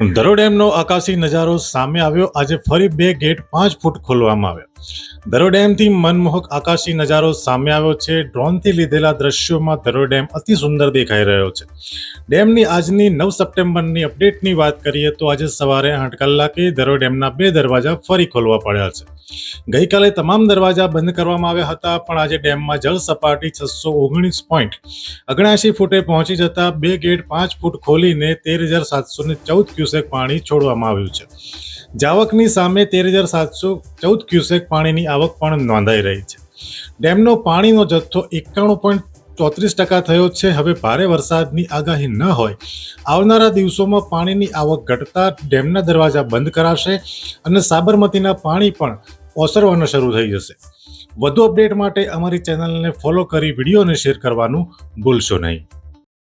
ધરો ડેમનો આકાશી નજારો સામે આવ્યો. આજે ફરી બે ગેટ પાંચ ફૂટ ખોલવામાં આવ્યા. ધરો ડેમથી મનમોહક આકાશી નજારો સામે આવ્યો છે. ડ્રોનથી લીધેલા દ્રશ્યોમાં ધરો ડેમ અતિ સુંદર દેખાઈ રહ્યો છે. ડેમની આજની નવ સપ્ટેમ્બરની અપડેટની વાત કરીએ તો આજે સવારે આઠ કલાકે ધરો ડેમના બે દરવાજા ફરી ખોલવા પડ્યા છે. ગઈકાલે તમામ દરવાજા બંધ કરવામાં આવ્યા હતા, પણ આજે ડેમમાં જળ સપાટી છસો ઓગણીસ પોઈન્ટ અગણાશી ફૂટે પહોંચી જતા બે ગેટ પાંચ ફૂટ ખોલીને તેર હજાર સાતસો ને ચૌદ ક્યુસેક પાણી છોડવામાં આવ્યું છે. જાવકની સામે તેર હજાર સાતસો ચૌદ ક્યુસેક પાણીની આવક પણ નોંધાઈ રહી છે. ડેમનો પાણીનો જથ્થો એકાણું પોઈન્ટ ચોત્રીસ ટકા થયો છે. હવે ભારે વરસાદની આગાહી ન હોય, આવનારા દિવસોમાં પાણીની આવક ઘટતા ડેમના દરવાજા બંધ કરાશે અને સાબરમતીના પાણી પણ ઓસરવાનું શરૂ થઈ જશે. વધુ અપડેટ માટે અમારી ચેનલને ફોલો કરી, વિડીયોને શેર કરવાનું ભૂલશો નહીં.